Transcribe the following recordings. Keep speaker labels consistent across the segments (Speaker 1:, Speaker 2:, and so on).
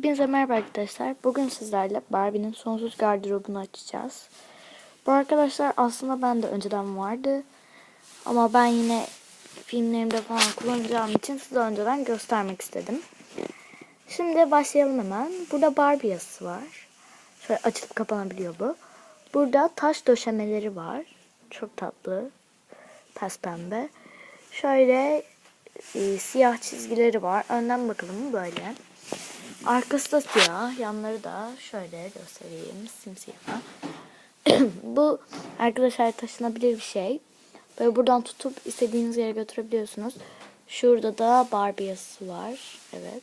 Speaker 1: Hepinize merhaba arkadaşlar. Bugün sizlerle Barbie'nin sonsuz gardırobunu açacağız. Bu arkadaşlar aslında ben de önceden vardı. Ama ben yine filmlerimde falan kullanacağım için size önceden göstermek istedim. Şimdi başlayalım hemen. Burada Barbie yazısı var. Şöyle açılıp kapanabiliyor bu. Burada taş döşemeleri var. Çok tatlı. Pes pembe. Şöyle e, siyah çizgileri var. Önden bakalım böyle. Arkası da siyah, yanları da şöyle göstereyim simsiyah. Bu arkadaşlar taşınabilir bir şey. Böyle buradan tutup istediğiniz yere götürebiliyorsunuz. Şurada da Barbie var. Evet.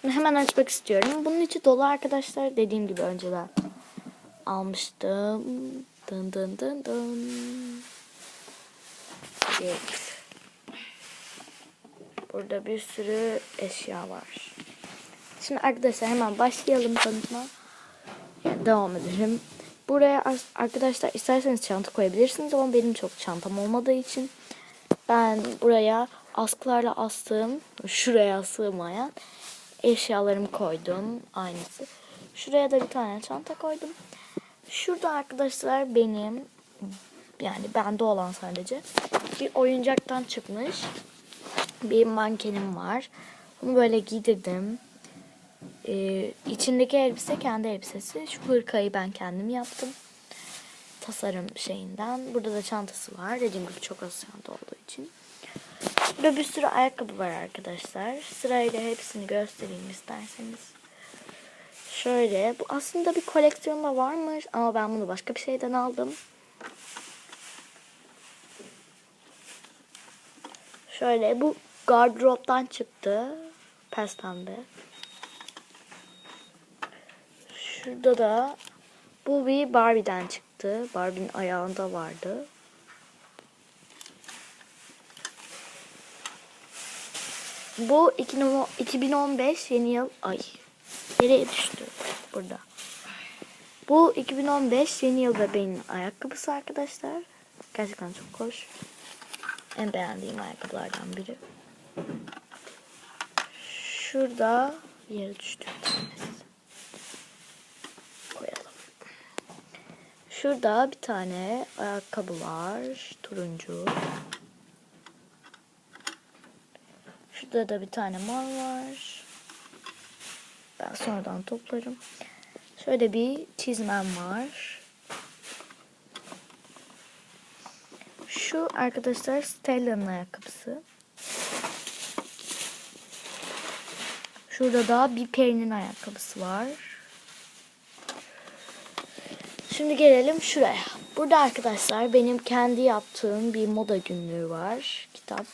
Speaker 1: Şimdi hemen açmak istiyorum. Bunun içi dolu arkadaşlar. Dediğim gibi önceden almıştım. Dın dın dın dın. Evet. Burada bir sürü eşya var. Şimdi arkadaşlar hemen başlayalım tanıtma. Devam edelim. Buraya arkadaşlar isterseniz çanta koyabilirsiniz ama benim çok çantam olmadığı için ben buraya askılarla astığım, şuraya sığmayan eşyalarımı koydum. Aynısı. Şuraya da bir tane çanta koydum. Şurada arkadaşlar benim yani bende olan sadece bir oyuncaktan çıkmış bir mankenim var. Bunu böyle giydirdim. Ee, içindeki elbise kendi elbisesi. Şu hırkayı ben kendim yaptım. Tasarım şeyinden. Burada da çantası var. Dediğim gibi çok az çanta olduğu için. Burada bir sürü ayakkabı var arkadaşlar. Sırayla hepsini göstereyim isterseniz. Şöyle. Bu aslında bir koleksiyonda varmış. Ama ben bunu başka bir şeyden aldım. Şöyle bu gardıroptan çıktı. Pes pembe. Şurada da bu bir Barbie'den çıktı. Barbie'nin ayağında vardı. Bu 2015 yeni yıl ay nereye düştü burada. Bu 2015 yeni yıl bebeğinin ayakkabısı arkadaşlar. Gerçekten çok hoş. En beğendiğim ayakkabılardan biri. Şurada yere düştü bir tanesi. Şurada bir tane ayakkabı var. Turuncu. Şurada da bir tane mor var. Ben sonradan toplarım. Şöyle bir çizmem var. Şu arkadaşlar Stella'nın ayakkabısı. Şurada da bir perinin ayakkabısı var. Şimdi gelelim şuraya. Burada arkadaşlar benim kendi yaptığım bir moda günlüğü var. Kitap.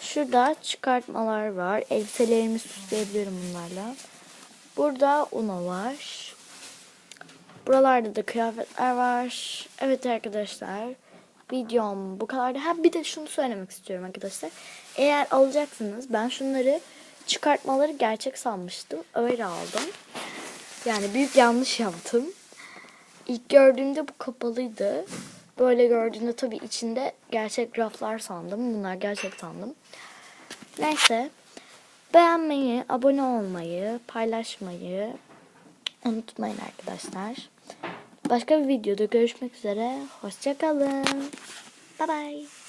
Speaker 1: Şurada çıkartmalar var. Elbiselerimi süsleyebilirim bunlarla. Burada Uno var. Buralarda da kıyafetler var. Evet arkadaşlar. Videom bu kadardı. Ha bir de şunu söylemek istiyorum arkadaşlar. Eğer alacaksınız ben şunları çıkartmaları gerçek sanmıştım. Öyle aldım. Yani büyük yanlış yaptım. İlk gördüğümde bu kapalıydı. Böyle gördüğümde tabii içinde gerçek raflar sandım. Bunlar gerçek sandım. Neyse. Beğenmeyi, abone olmayı, paylaşmayı unutmayın arkadaşlar. Başka bir videoda görüşmek üzere. Hoşçakalın. Bye bye.